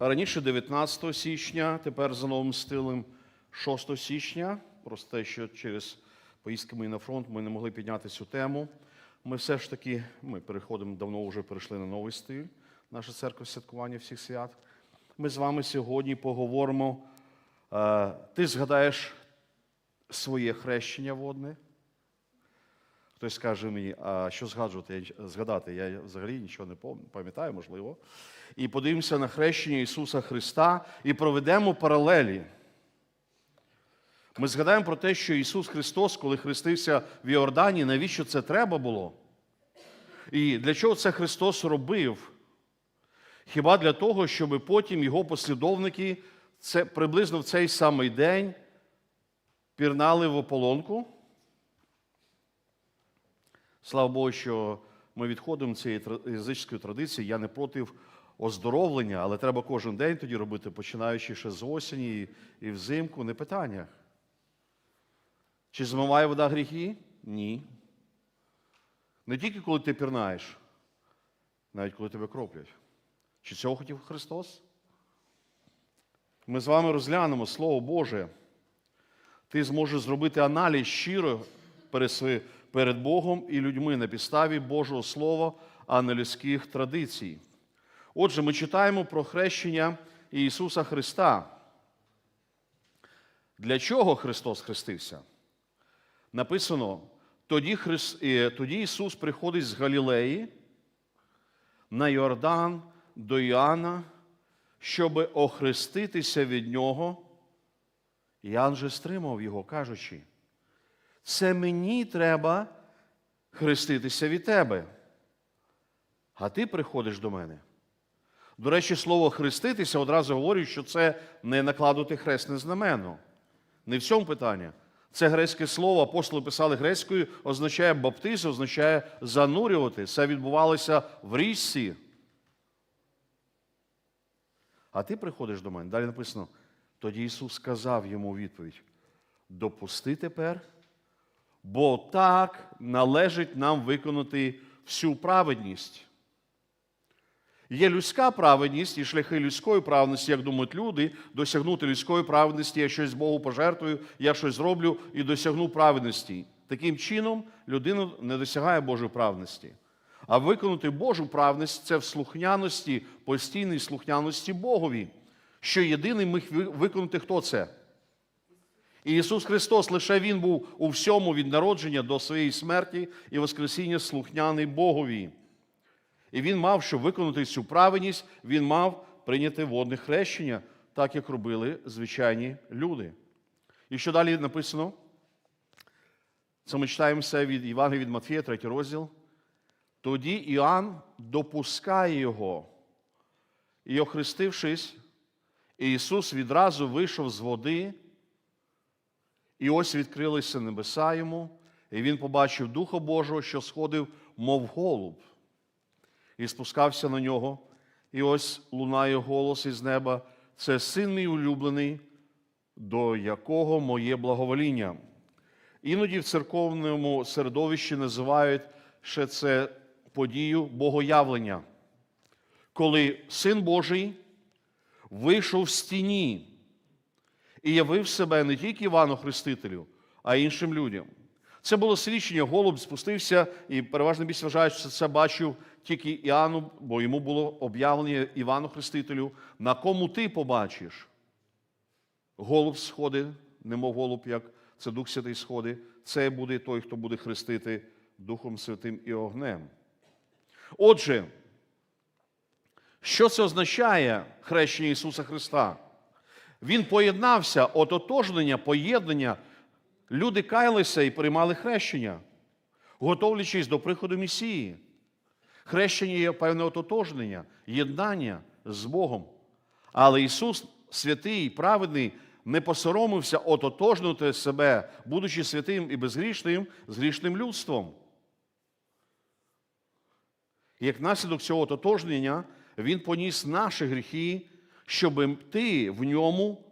Раніше 19 січня, тепер за новим стилем 6 січня. Просто те, що через поїздки мої на фронт ми не могли підняти цю тему. Ми все ж таки ми переходимо, давно вже перейшли на новий стиль, наша церква святкування всіх свят. Ми з вами сьогодні поговоримо. е, Ти згадаєш своє хрещення водне. Хтось скаже мені, а що згадувати, згадати? Я взагалі нічого не пам'ятаю, можливо. І подивимося на хрещення Ісуса Христа і проведемо паралелі. Ми згадаємо про те, що Ісус Христос, коли хрестився в Йордані, навіщо це треба було? І для чого це Христос робив? Хіба для того, щоб потім його послідовники це, приблизно в цей самий день пірнали в ополонку? Слава Богу, що ми відходимо від цієї язичської традиції. Я не проти оздоровлення, але треба кожен день тоді робити, починаючи ще з осені і- взимку, не питання. Чи змиває вода гріхи? Ні. Не тільки коли ти пірнаєш, навіть коли тебе кроплять. Чи цього хотів Христос? Ми з вами розглянемо Слово Боже. Ти зможеш зробити аналіз щиро перед, сви- перед Богом і людьми на підставі Божого Слова, а не людських традицій. Отже, ми читаємо про хрещення Ісуса Христа. Для чого Христос хрестився? Написано, тоді, Хрис... е, тоді Ісус приходить з Галілеї на Йордан до Іоанна, щоб охреститися від нього. Іоанн же стримав його, кажучи, це мені треба хреститися від тебе, а ти приходиш до мене. До речі, слово хреститися одразу говорить, що це не накладути хресне знамено. Не в цьому питання. Це грецьке слово, апостоли писали грецькою, означає баптизм, означає занурювати. Це відбувалося в річці. А ти приходиш до мене. Далі написано. Тоді Ісус сказав йому відповідь: допусти тепер, бо так належить нам виконати всю праведність. Є людська праведність і шляхи людської праведності, як думають люди, досягнути людської праведності, я щось Богу пожертвую, я щось зроблю і досягну праведності. Таким чином, людина не досягає Божої праведності. А виконати Божу праведність це в слухняності, постійній слухняності Богові, що єдиний міг виконати хто це? І Ісус Христос, лише Він був у всьому від народження до своєї смерті і Воскресіння слухняний Богові. І він мав, щоб виконати цю праведність, він мав прийняти водне хрещення, так як робили звичайні люди. І що далі написано? Це ми читаємо все від Євангелія від Матфія, третій розділ. Тоді Іоанн допускає його. І охрестившись, Ісус відразу вийшов з води, і ось відкрилися небеса йому, і він побачив Духа Божого, що сходив, мов голуб і спускався на нього. І ось лунає голос із неба: це син мій улюблений, до якого моє благовоління. Іноді в церковному середовищі називають ще це подію богоявлення, коли син Божий вийшов з тіні і явив себе не тільки Івану Хрестителю, а й іншим людям. Це було свідчення, голуб спустився, і переважно більше вважають, що це бачив тільки Іоанну, бо йому було об'явлення Івану Хрестителю, на кому ти побачиш. Голуб сходить, немов голуб, як це Дух Святий сходить, це буде той, хто буде хрестити Духом Святим і огнем. Отже, що це означає хрещення Ісуса Христа? Він поєднався, ототожнення, поєднання. Люди каялися і приймали хрещення, готовлячись до приходу Месії. Хрещення є певне ототожнення, єднання з Богом. Але Ісус, святий праведний, не посоромився ототожнити себе, будучи святим і безгрішним з грішним людством. Як наслідок цього ототожнення, Він поніс наші гріхи, щоб ти в ньому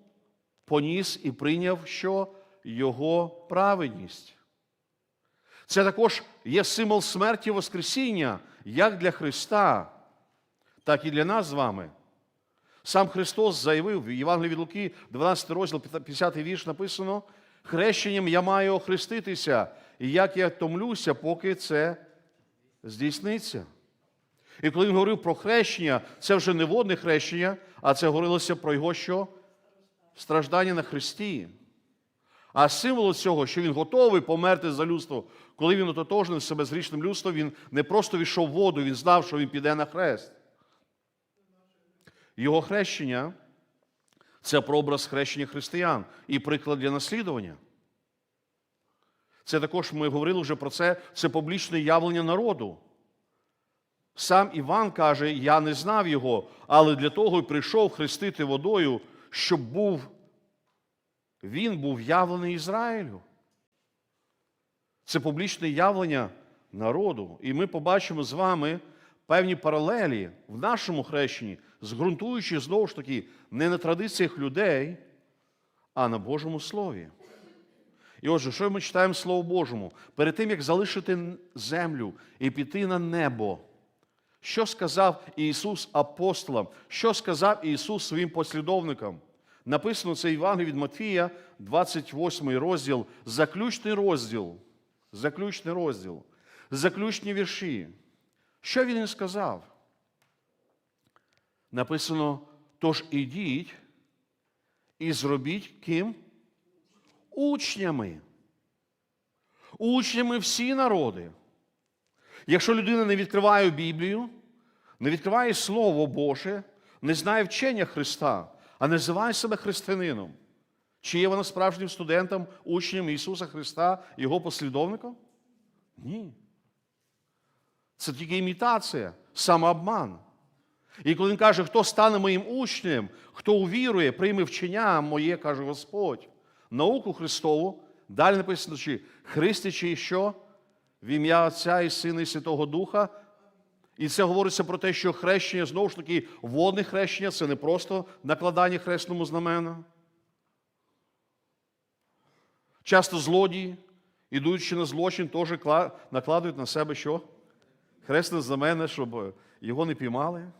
поніс і прийняв що? Його праведність. Це також є символ смерті Воскресіння, як для Христа, так і для нас з вами. Сам Христос заявив в Євангелії від Луки, 12 розділ, 50 вірш написано: хрещенням я маю охреститися, і як я томлюся, поки це здійсниться. І коли він говорив про хрещення, це вже не водне хрещення, а це говорилося про його що? Страждання на Христі. А символ цього, що він готовий померти за людство, коли він ототожнив себе з грішним людством, він не просто війшов в воду, він знав, що він піде на хрест. Його хрещення це прообраз хрещення християн і приклад для наслідування. Це також ми говорили вже про це, це публічне явлення народу. Сам Іван каже: Я не знав його, але для того й прийшов хрестити водою, щоб був, він був явлений Ізраїлю. Це публічне явлення народу. І ми побачимо з вами певні паралелі в нашому хрещенні, зґрунтуючи знову ж таки не на традиціях людей, а на Божому Слові. І отже, що ми читаємо Слово Божому? Перед тим, як залишити землю і піти на небо, що сказав Ісус апостолам? Що сказав Ісус своїм послідовникам? Написано це Євангеліє від Матфія, 28 розділ, заключний розділ. Заключний розділ, заключні вірші. Що він сказав? Написано: тож ідіть і зробіть ким? Учнями. Учнями всі народи. Якщо людина не відкриває Біблію, не відкриває Слово Боже, не знає вчення Христа, а називає себе християнином, чи є вона справжнім студентом, учнем Ісуса Христа, Його послідовником? Ні. Це тільки імітація, самообман. І коли він каже, хто стане моїм учнем, хто увірує, прийме вчення моє, каже Господь, науку Христову, далі написано, чи христячи що? В ім'я Отця і Сина і Святого Духа. І це говориться про те, що хрещення, знову ж таки, водне хрещення це не просто накладання хресному знамена. Часто злодії, ідучи на злочин, теж кла- накладують на себе що? Хресне знамена, щоб його не піймали.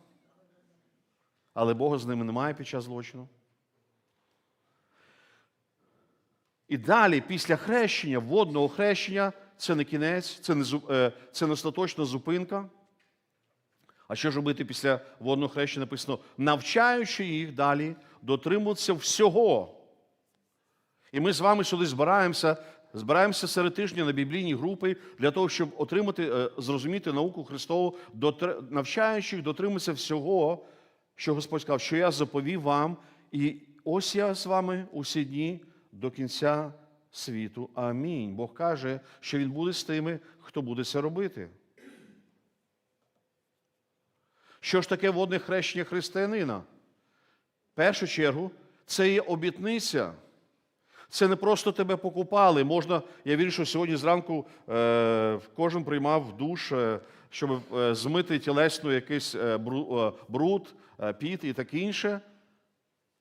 Але Бога з ними немає під час злочину. І далі, після хрещення, водного хрещення, це не кінець, це не, е, це не остаточна зупинка. А що ж робити після водного хрещення написано, навчаючи їх далі дотримуватися всього. І ми з вами сюди збираємося, збираємося серед тижня на біблійні групи для того, щоб отримати, е, зрозуміти науку Христову, навчаючи їх дотримуватися всього, що Господь сказав, що я заповів вам, і ось я з вами усі дні до кінця світу. Амінь. Бог каже, що Він буде з тими, хто буде це робити. Що ж таке водне хрещення християнина? В першу чергу, це є обітниця. Це не просто тебе покупали. Можна, я вірю, що сьогодні зранку е, кожен приймав душ, е, щоб е, змити тілесно якийсь е, е, бруд, е, піт і таке інше.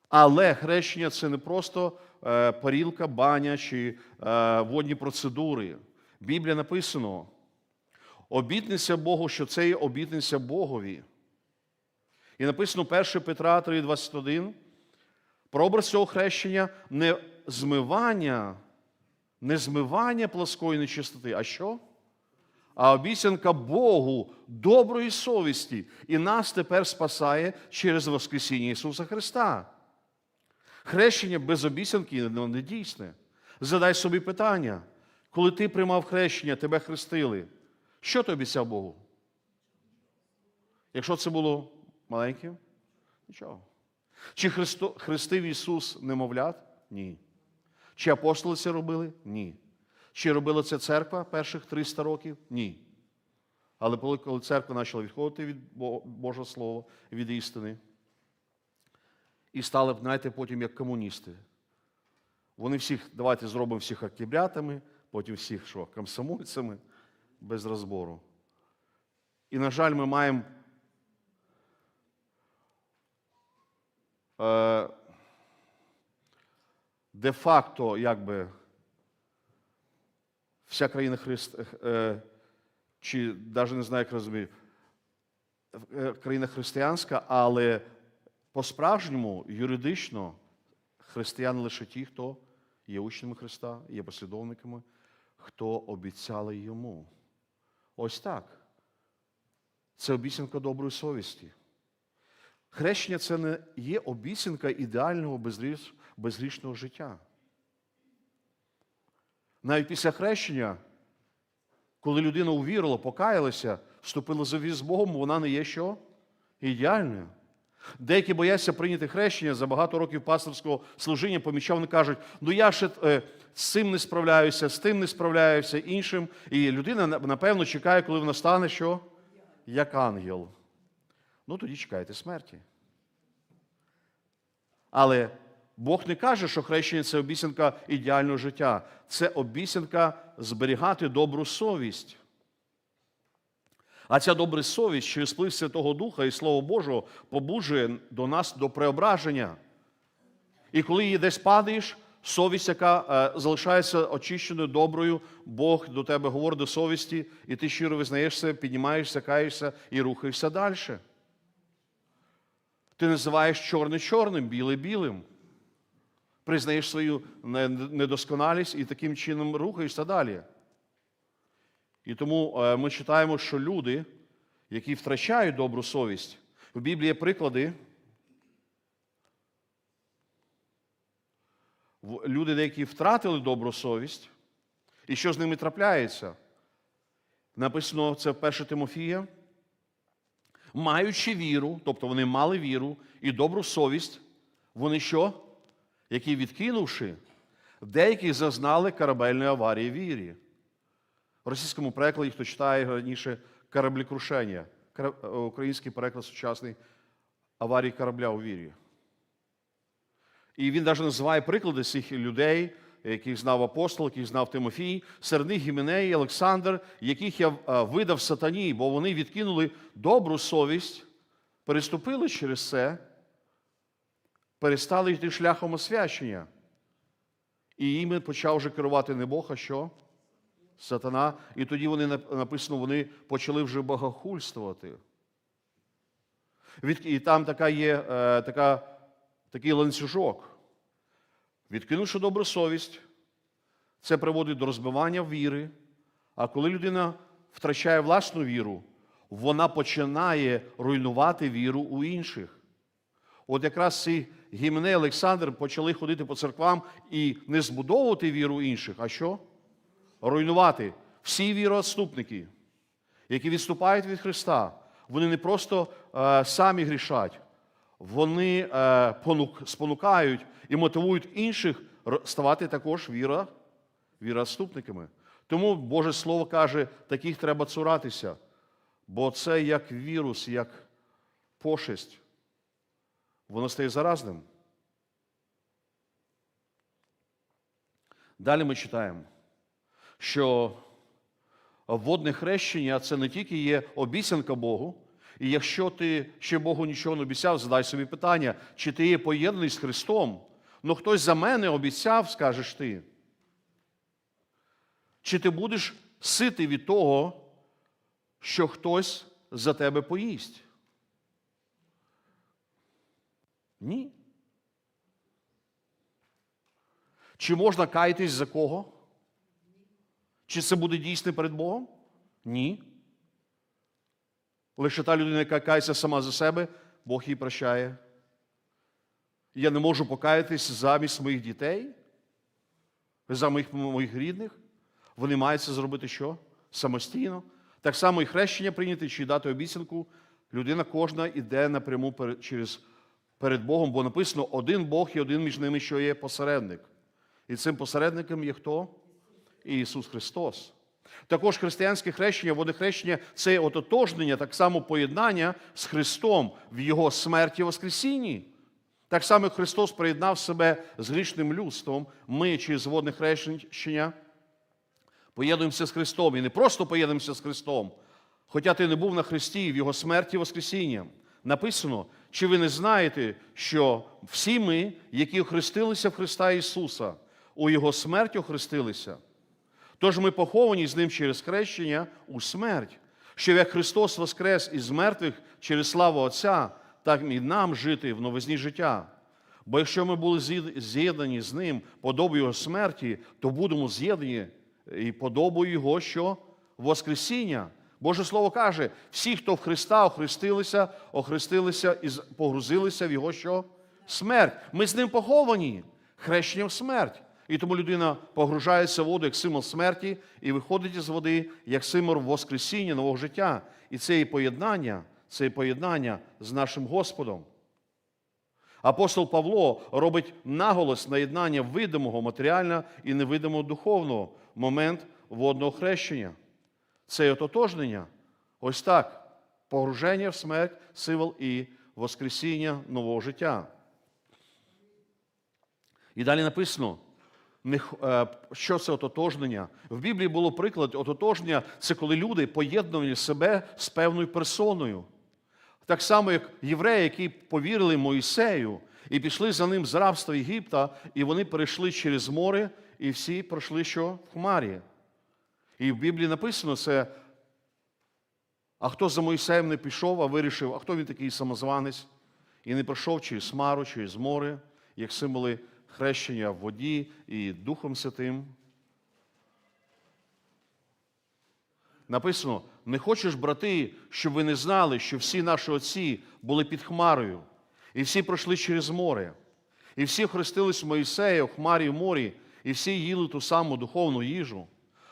Але хрещення це не просто е, парілка, баня чи е, водні процедури. В Біблії написано: обітниця Богу, що це є обітниця Богові. І написано 1 Петра 3,21. Прообраз цього хрещення не змивання, не змивання плоскої нечистоти, а що? А обіцянка Богу доброї совісті і нас тепер спасає через Воскресіння Ісуса Христа. Хрещення без обіцянки не дійсне. Задай собі питання, коли ти приймав хрещення, тебе хрестили, що ти обіцяв Богу? Якщо це було маленьким, нічого. Чи Христо, хрестив Ісус немовлят? Ні. Чи апостоли це робили? Ні. Чи робила це церква перших 300 років? Ні. Але коли церква почала відходити від Божого Слова, від істини, і стали, знаєте, потім як комуністи. Вони всіх, давайте зробимо всіх октябрятами, потім всіх що, комсомольцями, без розбору. І, на жаль, ми маємо е, де-факто, якби, вся країна Христ, е, чи навіть не знаю, як розумію, е, країна християнська, але по-справжньому, юридично, християни лише ті, хто є учнями Христа, є послідовниками, хто обіцяли йому. Ось так. Це обіцянка доброї совісті. Хрещення це не є обіцянка ідеального безріш- безгрішного життя. Навіть після хрещення, коли людина увірила, покаялася, вступила за з Богом, вона не є що? Ідеальною. Деякі бояться прийняти хрещення за багато років пасторського служіння, помічав, вони кажуть, ну я ще з цим не справляюся, з тим не справляюся, іншим. І людина, напевно, чекає, коли вона стане що? Як ангел. Ну тоді чекайте смерті. Але Бог не каже, що хрещення це обіцянка ідеального життя. Це обіцянка зберігати добру совість. А ця добра совість через вплив Святого Духа і Слово Божого побуджує до нас до преображення. І коли її десь падаєш, совість, яка е, залишається очищеною, доброю, Бог до тебе говорить до совісті, і ти щиро визнаєшся, піднімаєшся, каєшся і рухаєшся далі. Ти називаєш чорне чорним, біле білим. Признаєш свою недосконалість і таким чином рухаєшся далі. І тому е, ми читаємо, що люди, які втрачають добру совість, в Біблії є приклади. Люди, деякі втратили добру совість, і що з ними трапляється? Написано це в 1 Тимофія. Маючи віру, тобто вони мали віру і добру совість, вони що? Які відкинувши, деякі зазнали корабельної аварії вірі. В російському перекладі, хто читає раніше кораблекрушення, Кара- е, український переклад сучасний аварії корабля у вірі. І він навіть називає приклади цих людей, яких знав апостол, яких знав Тимофій, серед них Гіменей, Олександр, яких я е, видав сатані, бо вони відкинули добру совість, переступили через це, перестали йти шляхом освячення. І їм почав вже керувати не Бог, а що? Сатана. І тоді вони написано, вони почали вже богохульствувати. І там така є е, така, такий ланцюжок. Відкинувши добру совість, це приводить до розбивання віри. А коли людина втрачає власну віру, вона починає руйнувати віру у інших. От якраз ці гімни Олександр почали ходити по церквам і не збудовувати віру інших, а що? Руйнувати. Всі віроотступники, які відступають від Христа, вони не просто е, самі грішать, вони е, понук- спонукають і мотивують інших ставати також віра, віроотступниками. Тому Боже Слово каже, таких треба цуратися, бо це як вірус, як пошесть. Воно стає заразним. Далі ми читаємо, що водне хрещення це не тільки є обіцянка Богу, і якщо ти ще Богу нічого не обіцяв, задай собі питання, чи ти є поєднаний з Христом? Ну хтось за мене обіцяв, скажеш ти. Чи ти будеш ситий від того, що хтось за тебе поїсть? Ні. Чи можна каятись за кого? Чи це буде дійсне перед Богом? Ні. Лише та людина, яка кається сама за себе, Бог її прощає. Я не можу покаятись замість моїх дітей, за моїх, моїх рідних. Вони мають це зробити що? Самостійно. Так само і хрещення прийняти чи дати обіцянку. Людина кожна йде напряму перед, через, перед Богом, бо написано один Бог і один між ними, що є посередник. І цим посередником є хто? Ісус Христос. Також християнське хрещення, водохрещення це ототожнення, так само поєднання з Христом в Його смерті Воскресінні. Так само Христос приєднав себе з грішним людством, ми через водне хрещення поєднуємося з Христом. І не просто поєднуємося з Христом, хоча ти не був на Христі в Його смерті Воскресіння. Написано, чи ви не знаєте, що всі ми, які охрестилися в Христа Ісуса, у Його смерть охрестилися. Тож ми поховані з Ним через хрещення у смерть, що як Христос воскрес із мертвих через славу Отця, так і нам жити в новизні життя. Бо якщо ми були з'єднані з ним подобою його смерті, то будемо з'єднані і подобою його що? Воскресіння. Боже Слово каже: всі, хто в Христа охрестилися, охрестилися і погрузилися в його що? Смерть. Ми з ним поховані хрещенням смерть. І тому людина погружається в воду як символ смерті і виходить із води як символ Воскресіння нового життя. І це і поєднання, це і поєднання з нашим Господом. Апостол Павло робить наголос на єднання видимого матеріального і невидимого духовного в момент водного хрещення. Це і ототожнення. Ось так. Погруження в смерть, символ і Воскресіння нового життя. І далі написано, що це ототожнення. В Біблії було приклад ототожнення це коли люди поєднували себе з певною персоною. Так само, як євреї, які повірили Моїсею і пішли за ним з рабства Єгипта, і вони перейшли через море, і всі пройшли що в хмарі. І в Біблії написано це. А хто за Моїсеєм не пішов, а вирішив, а хто він такий самозванець, і не пройшов через Мару, через море, як символи хрещення в воді і Духом Святим. Написано: не хочеш, брати, щоб ви не знали, що всі наші отці були під Хмарою, і всі пройшли через море, і всі хрестились в Моїсея в Хмарі в морі, і всі їли ту саму духовну їжу.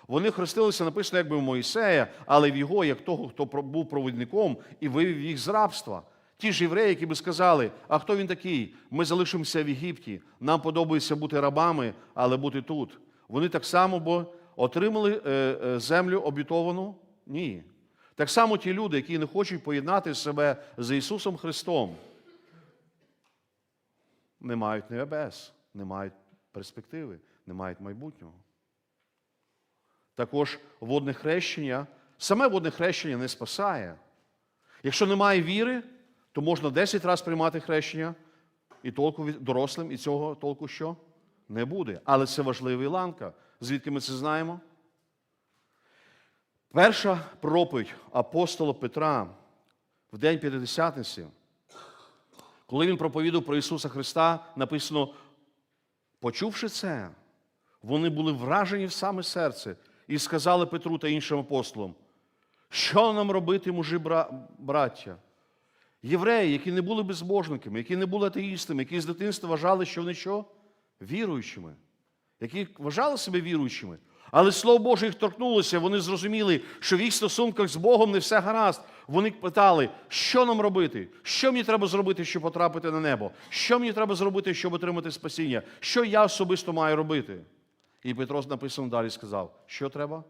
Вони хрестилися, написано, якби в Моїсея, але в його, як того, хто був провідником і вивів їх з рабства. Ті ж євреї, які би сказали, а хто він такий? Ми залишимося в Єгипті, нам подобається бути рабами, але бути тут. Вони так само бо отримали е, е, землю обітовану? Ні. Так само ті люди, які не хочуть поєднати себе з Ісусом Христом, не мають небес, не мають перспективи, не мають майбутнього. Також водне хрещення, саме водне хрещення не спасає. Якщо немає віри, то можна 10 разів приймати хрещення, і толку дорослим, і цього толку що? Не буде. Але це важлива ланка. Звідки ми це знаємо? Перша проповідь апостола Петра в день П'ятидесятниці, коли він проповідав про Ісуса Христа, написано, почувши це, вони були вражені в саме серце і сказали Петру та іншим апостолам, що нам робити, мужі бра- браття? Євреї, які не були безбожниками, які не були атеїстами, які з дитинства вважали, що вони що? Віруючими, які вважали себе віруючими. Але Слово Боже їх торкнулося, вони зрозуміли, що в їх стосунках з Богом не все гаразд. Вони питали, що нам робити? Що мені треба зробити, щоб потрапити на небо? Що мені треба зробити, щоб отримати спасіння? Що я особисто маю робити? І Петро написано далі сказав, що треба?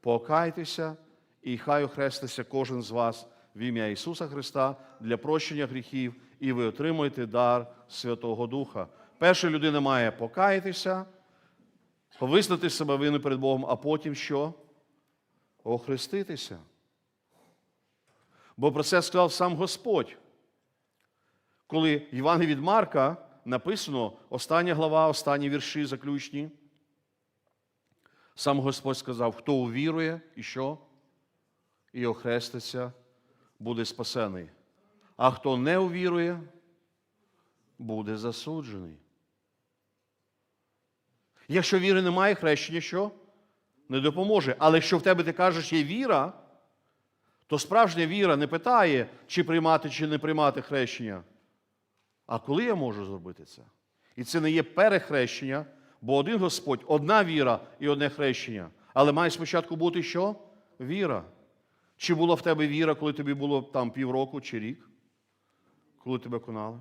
Покайтеся і хай охреститься кожен з вас в ім'я Ісуса Христа для прощення гріхів, і ви отримуєте дар Святого Духа. Перша людина має покаятися, визнати себе винною перед Богом, а потім що? Охреститися. Бо про це сказав сам Господь. Коли в Івані від Марка написано остання глава, останні вірші заключні. Сам Господь сказав, хто увірує і що? І охреститься, буде спасений. А хто не увірує, буде засуджений. Якщо віри немає, хрещення що? Не допоможе. Але якщо в тебе ти кажеш, є віра, то справжня віра не питає, чи приймати, чи не приймати хрещення. А коли я можу зробити це? І це не є перехрещення, бо один Господь, одна віра і одне хрещення. Але має спочатку бути що? Віра. Чи була в тебе віра, коли тобі було там півроку чи рік? Коли тебе конали?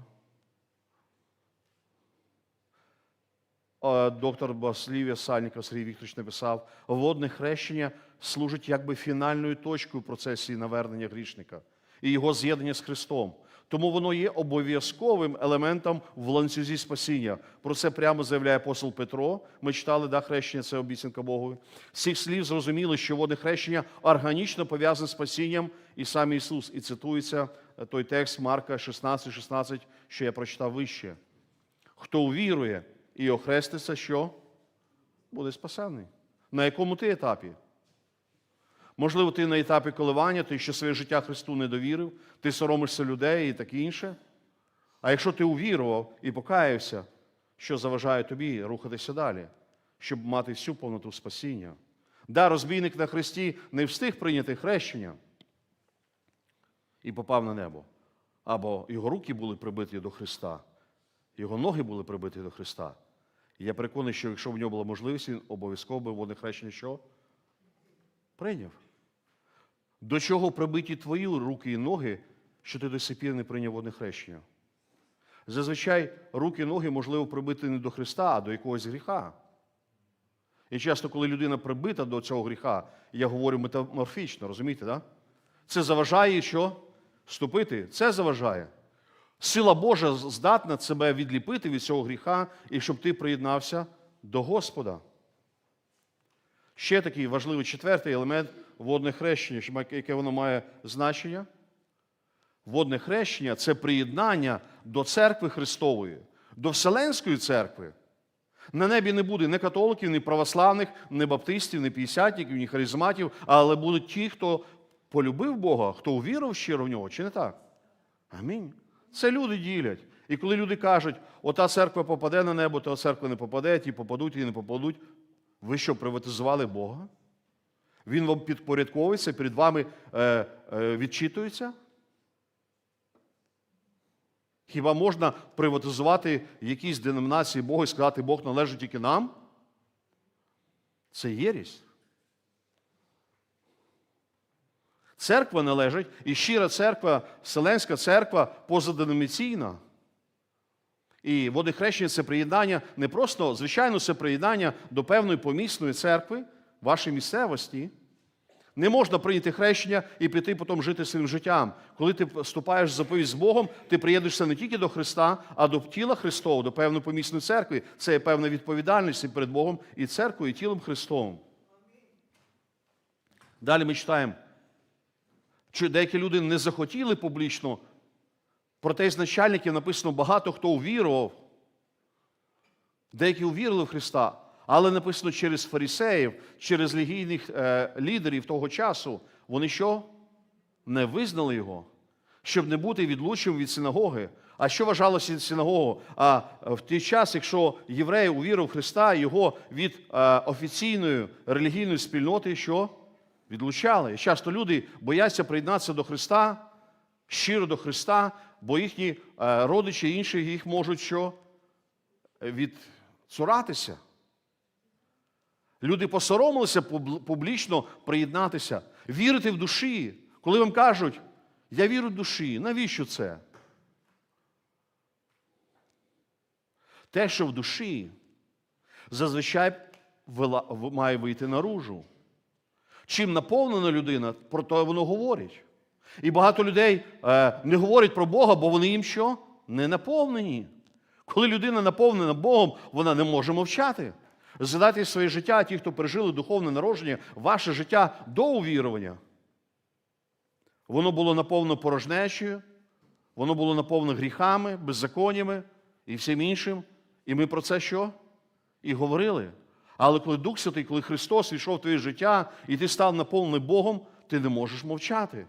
Доктор Баслів'я Сальников Сергій Вікторович написав, водне хрещення служить якби фінальною точкою в процесі навернення грішника і його з'єднання з Христом. Тому воно є обов'язковим елементом в ланцюзі спасіння. Про це прямо заявляє апостол Петро. Ми читали, да, хрещення це обіцянка Богу. З цих слів зрозуміло, що водне хрещення органічно пов'язане з спасінням і сам Ісус. І цитується е, той текст Марка 16, 16, що я прочитав вище. Хто увірує і охреститься, що буде спасений. На якому ти етапі? Можливо, ти на етапі коливання, ти ще своє життя Христу не довірив, ти соромишся людей і таке інше. А якщо ти увірував і покаявся, що заважає тобі рухатися далі, щоб мати всю повноту спасіння? Да, розбійник на Христі не встиг прийняти хрещення і попав на небо. Або його руки були прибиті до Христа, його ноги були прибиті до Христа. І я переконаний, що якщо в нього була можливість, він обов'язково би водне хрещення що? Прийняв. До чого прибиті твої руки і ноги, що ти до сих не прийняв водне хрещення? Зазвичай руки і ноги можливо прибити не до Христа, а до якогось гріха. І часто, коли людина прибита до цього гріха, я говорю метаморфічно, розумієте, да? це заважає що? Вступити. Це заважає. Сила Божа здатна себе відліпити від цього гріха, і щоб ти приєднався до Господа. Ще такий важливий четвертий елемент водне хрещення, яке воно має значення. Водне хрещення це приєднання до церкви Христової, до Вселенської церкви. На небі не буде ні католиків, ні православних, ні баптистів, ні п'ятдесятників, ні харизматів, але будуть ті, хто полюбив Бога, хто увірив щиро в нього, чи не так? Амінь. Це люди ділять. І коли люди кажуть, ота церква попаде на небо, та церква не попаде, ті попадуть, ті не попадуть. Ви що, приватизували Бога? Він вам підпорядковується, перед вами е, е, відчитується? Хіба можна приватизувати якісь деномінації Бога і сказати, Бог належить тільки нам? Це єрість. Церква належить, і щира церква, Вселенська церква позаденоміційна. І водохрещення це приєднання не просто, звичайно, це приєднання до певної помісної церкви, вашої місцевості. Не можна прийняти хрещення і піти потім жити своїм життям. Коли ти вступаєш в заповідь з Богом, ти приєднуєшся не тільки до Христа, а до тіла Христового, до певної помісної церкви. Це є певна відповідальність і перед Богом і церквою, і тілом Христовим. Далі ми читаємо, що деякі люди не захотіли публічно, проте із начальників написано багато хто увірував. Деякі увірили в Христа, але написано через фарисеїв, через релігійних е, лідерів того часу. Вони що? Не визнали його, щоб не бути відлученим від синагоги. А що вважалося синагогою? А в той час, якщо єврей увірив Христа, його від е, офіційної релігійної спільноти що? Відлучали. Часто люди бояться приєднатися до Христа, щиро до Христа, бо їхні е, родичі інші їх можуть що? Відцуратися. Люди посоромилися публічно приєднатися, вірити в душі. Коли вам кажуть, я вірю в душі, навіщо це? Те, що в душі, зазвичай має вийти наружу. Чим наповнена людина, про те воно говорить. І багато людей е, не говорять про Бога, бо вони їм що? Не наповнені. Коли людина наповнена Богом, вона не може мовчати. Згадайте своє життя, ті, хто пережили духовне народження, ваше життя до увірування. Воно було наповнено порожнечою, воно було наповнено гріхами, беззаконнями і всім іншим. І ми про це що? І говорили. Але коли Дух Святий, коли Христос війшов в твоє життя, і ти став наповнений Богом, ти не можеш мовчати.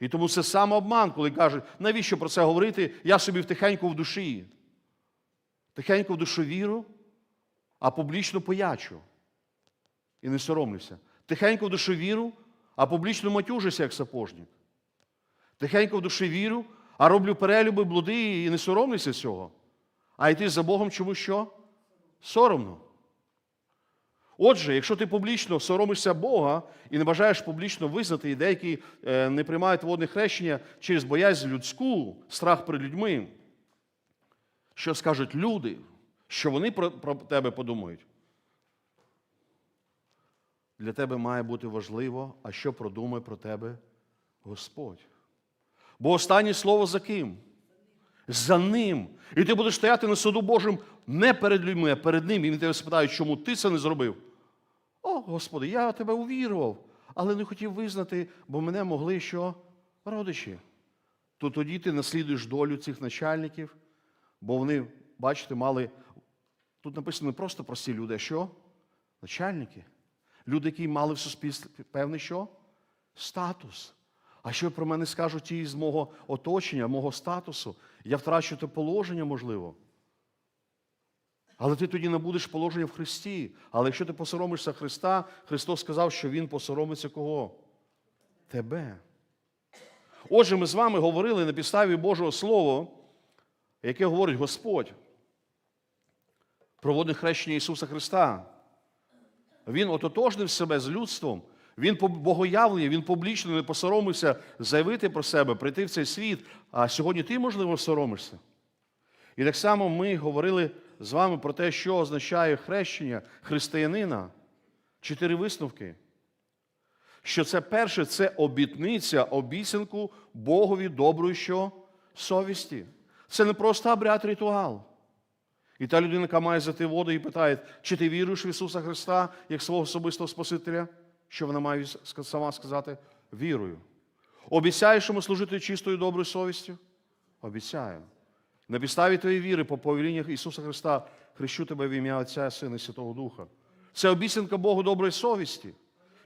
І тому це самообман, коли кажуть, навіщо про це говорити? Я собі втихеньку в душі. Тихенько в душу віру, а публічно поячу. І не соромлюся. Тихенько в душу віру, а публічно матюжуся, як сапожник. Тихенько в душі віру, а роблю перелюби, блуди і не соромлюся цього. А йти за Богом чому що? Соромно. Отже, якщо ти публічно соромишся Бога і не бажаєш публічно визнати, і деякі е, не приймають водне хрещення через боязнь людську, страх перед людьми, що скажуть люди, що вони про, про тебе подумають. Для тебе має бути важливо, а що продумає про тебе Господь. Бо останнє слово за ким? За ним. І ти будеш стояти на суду Божим не перед людьми, а перед ним. І він тебе спитає, чому ти це не зробив. О, Господи, я тебе увірував, але не хотів визнати, бо мене могли що? Родичі. То тоді ти наслідуєш долю цих начальників, бо вони, бачите, мали. Тут написано не просто прості люди, а що? Начальники. Люди, які мали в суспільстві певний що? статус. А що про мене скажуть ті з мого оточення, мого статусу? Я втрачу те положення, можливо. Але ти тоді не будеш положення в Христі. Але якщо ти посоромишся Христа, Христос сказав, що Він посоромиться кого? Тебе. Отже, ми з вами говорили на підставі Божого Слова, яке говорить Господь про водне хрещення Ісуса Христа. Він ототожнив себе з людством, він богоявлення, він публічно не посоромився заявити про себе, прийти в цей світ. А сьогодні ти, можливо, соромишся. І так само ми говорили з вами про те, що означає хрещення християнина. Чотири висновки. Що це перше це обітниця, обіцянку Богові доброї що? совісті. Це не просто обряд ритуал. І та людина, яка має зайти воду і питає, чи ти віруєш в Ісуса Христа як свого особистого Спасителя? Що вона має сама сказати? Вірую. Обіцяєш йому служити чистою доброю совістю? Обіцяю. На підставі твоєї віри, по повеліннях Ісуса Христа, хрещу тебе в ім'я Отця, Сина і Святого Духа. Це обіцянка Богу доброї совісті.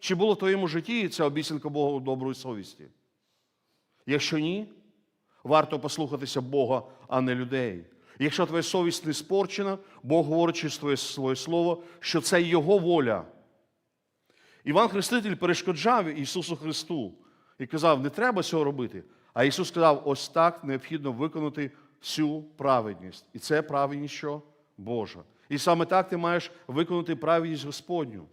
Чи було в твоєму житті ця обіцянка Богу доброї совісті? Якщо ні, варто послухатися Бога, а не людей. Якщо твоя совість не спорчена, Бог говорить через твоє своє слово, що це Його воля. Іван Хреститель перешкоджав Ісусу Христу і казав, не треба цього робити. А Ісус сказав, ось так необхідно виконати всю праведність. І це праведність що? Божа. І саме так ти маєш виконати праведність Господню.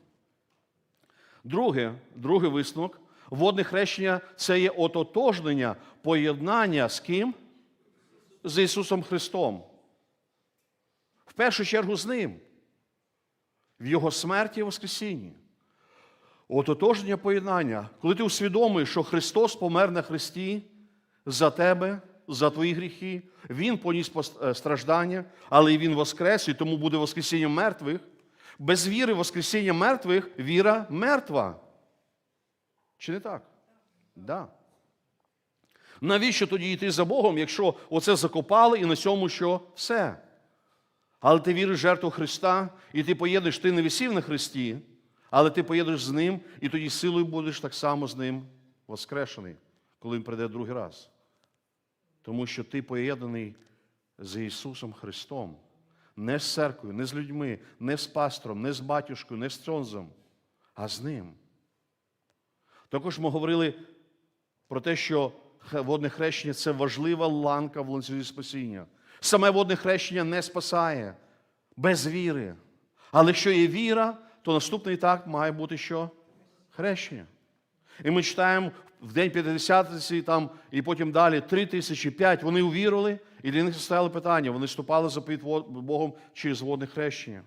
Друге, другий висновок. Водне хрещення це є ототожнення, поєднання з ким? З Ісусом Христом. Першу чергу з Ним. В Його смерті і Воскресінні. Ототожнення поєднання. Коли ти усвідомуєш, що Христос помер на Христі за тебе, за твої гріхи, Він поніс е, страждання, але і Він воскрес, і тому буде Воскресіння мертвих. Без віри в Воскресіння мертвих віра мертва. Чи не так? Да. Навіщо тоді йти за Богом, якщо оце закопали і на цьому що все? Але ти віриш в жертву Христа, і ти поїдеш, ти не висів на Христі, але ти поїдеш з Ним, і тоді силою будеш так само з Ним воскрешений, коли Він прийде другий раз. Тому що ти поєднаний з Ісусом Христом. Не з церквою, не з людьми, не з пастором, не з батюшкою, не з цьонзом, а з Ним. Також ми говорили про те, що водне хрещення це важлива ланка в ланцюзі спасіння. Саме водне хрещення не спасає без віри. Але якщо є віра, то наступний етап має бути що? Хрещення. І ми читаємо в день П'ятдесятниці, там, і потім далі три тисячі п'ять. Вони увірували, і для них ставили питання. Вони вступали за Богом через водне хрещення.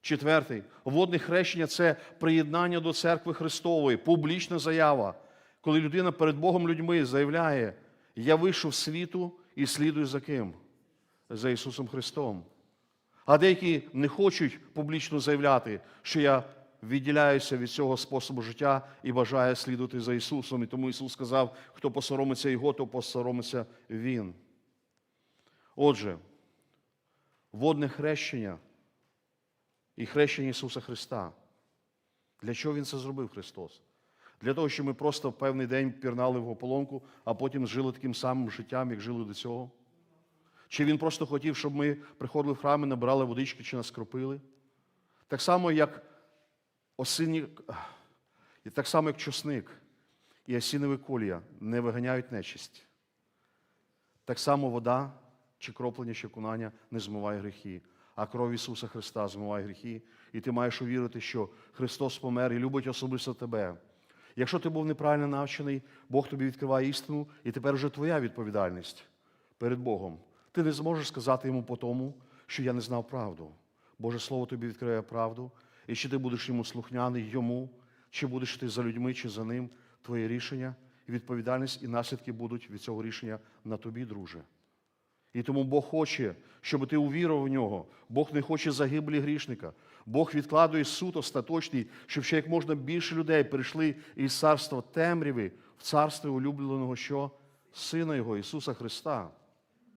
Четвертий. Водне хрещення це приєднання до церкви Христової, публічна заява. Коли людина перед Богом людьми заявляє, я вийшов світу і слідую за ким? За Ісусом Христом. А деякі не хочуть публічно заявляти, що я відділяюся від цього способу життя і бажаю слідувати за Ісусом. І тому Ісус сказав, хто посоромиться Його, то посоромиться Він. Отже, водне хрещення і хрещення Ісуса Христа. Для чого Він це зробив Христос? Для того, щоб ми просто в певний день пірнали в ополонку, а потім жили таким самим життям, як жили до цього? Чи він просто хотів, щоб ми приходили в храм і набирали водички чи нас кропили? Так само, як осинні, і так само, як чосник і осінове колія не виганяють нечисть. Так само вода чи кроплення, чи кунання не змиває гріхи, а кров Ісуса Христа змиває гріхи. І ти маєш увірити, що Христос помер і любить особисто тебе. Якщо ти був неправильно навчений, Бог тобі відкриває істину, і тепер вже твоя відповідальність перед Богом. Ти не зможеш сказати йому по тому, що я не знав правду. Боже Слово тобі відкриє правду, і чи ти будеш йому слухняний йому, чи будеш ти за людьми, чи за ним, твоє рішення, і відповідальність і наслідки будуть від цього рішення на тобі, друже. І тому Бог хоче, щоб ти увірував в нього. Бог не хоче загиблі грішника. Бог відкладує суд остаточний, щоб ще як можна більше людей прийшли із царства темряви в царство улюбленого що? Сина Його, Ісуса Христа.